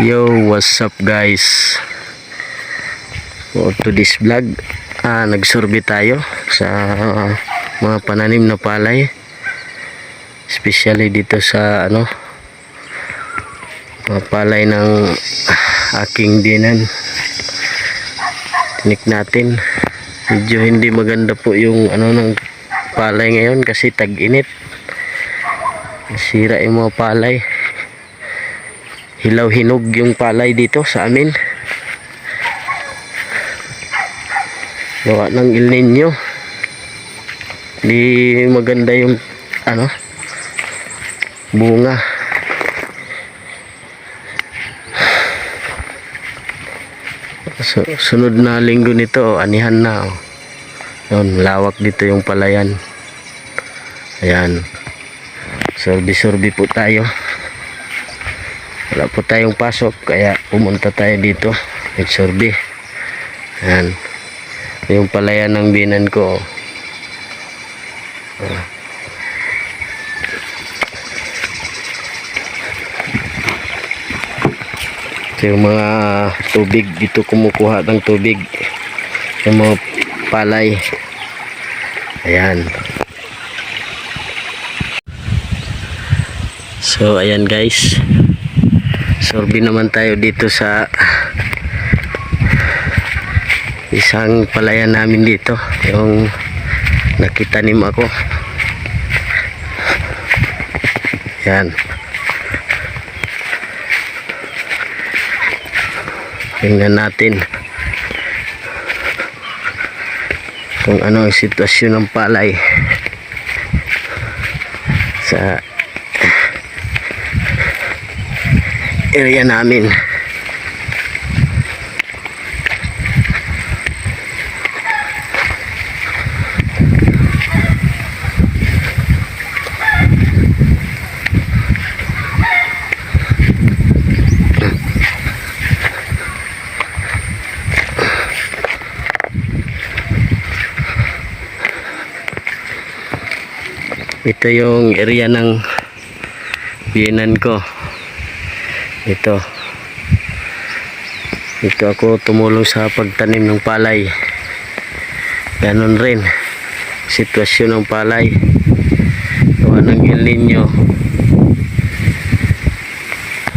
Yo, what's up guys? For today's vlog, ah, nagsurvey tayo sa mga pananim na palay. Especially dito sa ano, mga palay ng aking dinan. Tinik natin. Medyo hindi maganda po yung ano ng palay ngayon kasi tag-init. Nasira yung mga palay hilaw hinog yung palay dito sa amin. Gawa ng El Nino di maganda yung ano bunga. So, sunod na linggo nito oh, anihan na oh. Yun, lawak dito yung palayan. Ayan. Sorbi-sorbi po tayo wala po tayong pasok kaya pumunta tayo dito. Nagsorbe. Yan yung palayan ng binan ko Ah. ito yung mga tubig. Dito kumukuha ng tubig. Yung mga palay. Ayan. So ayan guys sorbi naman tayo dito sa isang palayan namin dito. Yung nakitanim ako yan. Tingnan natin kung ano ang sitwasyon ng palay sa area namin. Ito yung area ng biyenan ko ito. Ito ako tumulong sa pagtanim ng palay. Ganon rin. Sitwasyon ng palay. Gawa ng El Nino.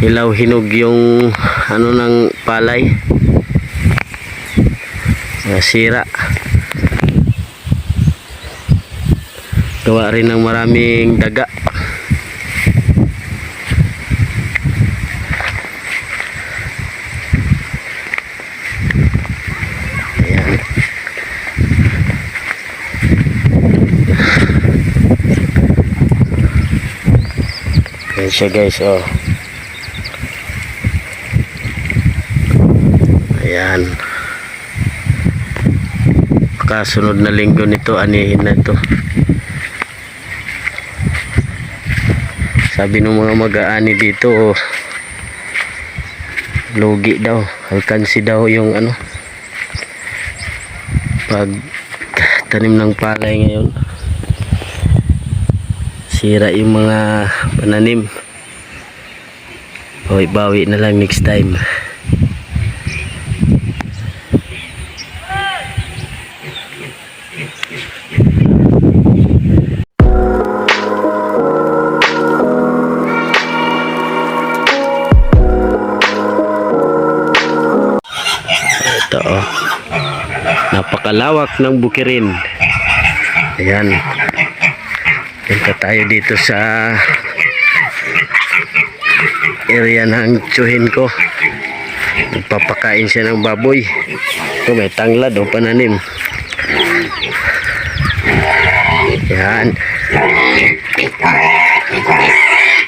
Hilaw hinog yung ano ng palay. Nasira. Gawa rin ng maraming daga Ayan. Ayan siya guys, oh. Ayan. Kasunod na linggo nito, anihin na ito. Sabi ng mga mag-aani dito, oh, lugi daw, alkansi daw yung ano, pag tanim ng palay ngayon sira yung mga pananim. Hoy, bawi na lang next time. Ito oh. Napakalawak ng bukirin. Ayan punta tayo dito sa area ng tsuhin ko. Nagpapakain siya ng baboy. Ito may tanglad o pananim. Yan.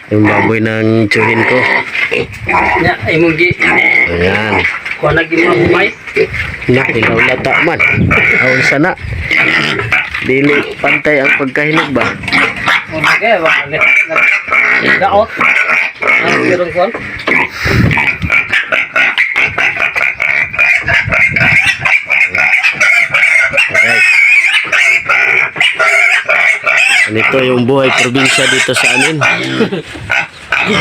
Yung baboy ng tsuhin ko. Ya, ay mong gi. ayan. Kuha na gi mga humay. na ilaw na man. Aon sana dili pantay ang pagkahinog ba kaya ba? Daot. Ang kuhan. Alright. Ganito yung buhay probinsya dito sa amin.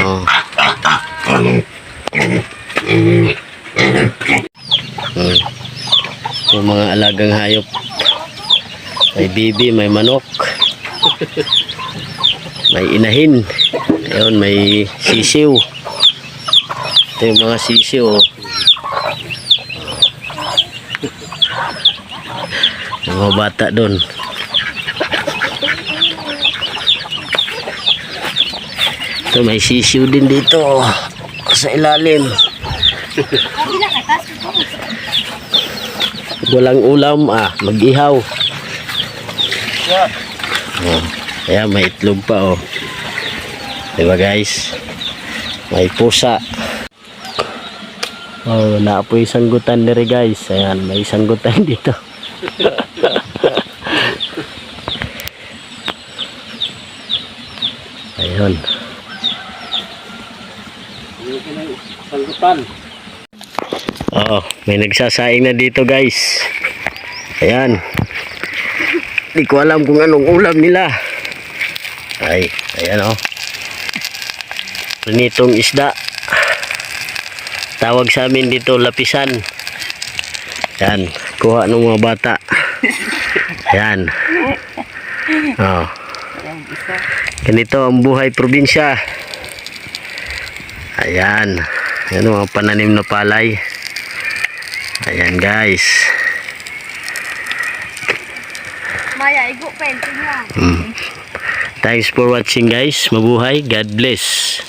Oh. Hmm. Yung mga alagang hayop. May bibi, may manok. May inahin. Ayun, may sisiw. Ito yung mga sisiw. oh. Mga bata doon. Ito, may sisiw din dito. oh, Sa ilalim. Walang ulam, ah, mag-ihaw. Oh, ayan, may itlog pa, oh. Diba, guys? May pusa. Oh, naapoy sanggutan diri guys. Ayan, may sanggutan dito. Ayun. Sanggutan. Oh, may nagsasaing na dito guys. Ayan. Di ko alam kung anong ulam nila. Ay, ayan oh. Prinitong isda. Tawag sa amin dito lapisan. Ayan, kuha ng mga bata. Ayan. Oh. Ganito ang buhay probinsya. Ayan. Ayan mga pananim na palay. Ayan guys. Maya, igo painting lang. Mm. Thanks for watching guys. Mabuhay. God bless.